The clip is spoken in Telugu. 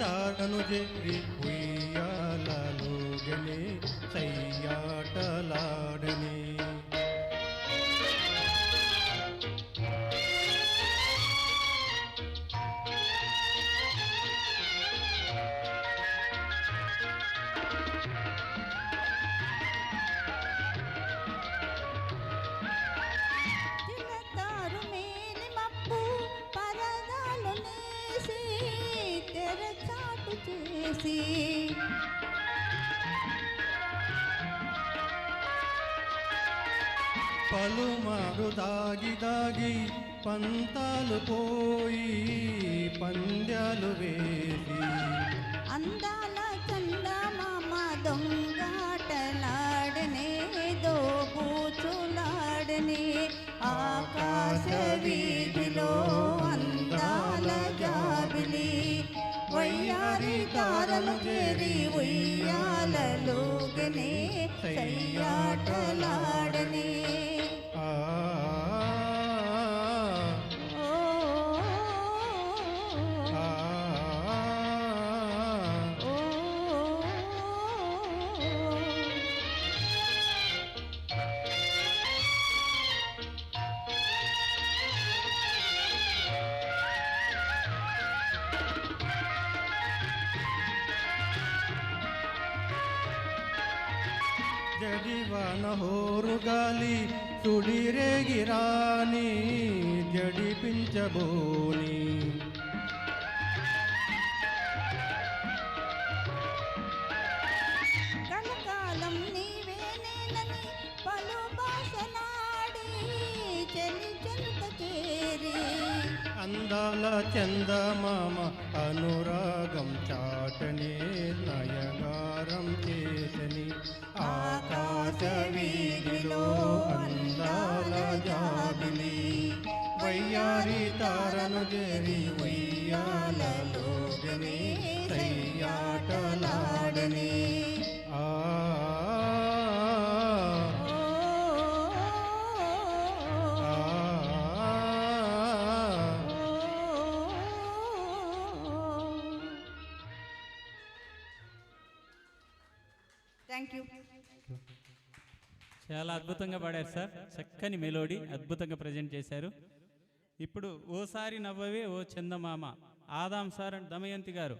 తారను చేరి చేసి. పలుమారు దాగి దాగి పంతాలు పోయి వయ్యారి తారలు చేరి ఉయ్యాలలోగనే సయ్యాటలాడని జడివాన హోరుగాలి సుడిరేగిరాని జడిపించబోని అందాల చందమామ అనురాగం చాటనే నయగారం చేసని ఆకాశ వీధిలో అందాల జాబిలి. వయ్యారి తారను జరి ఉయ్యాలలోగనే సయ్యాటలాడని ఆ థ్యాంక్ యూ. చాలా అద్భుతంగా పాడారు సార్. చక్కని మెలోడీ అద్భుతంగా ప్రజెంట్ చేశారు. ఇప్పుడు ఓసారి నవ్వవే ఓ చందమామ. ఆదాం సార్ అండ్ దమయంతి గారు.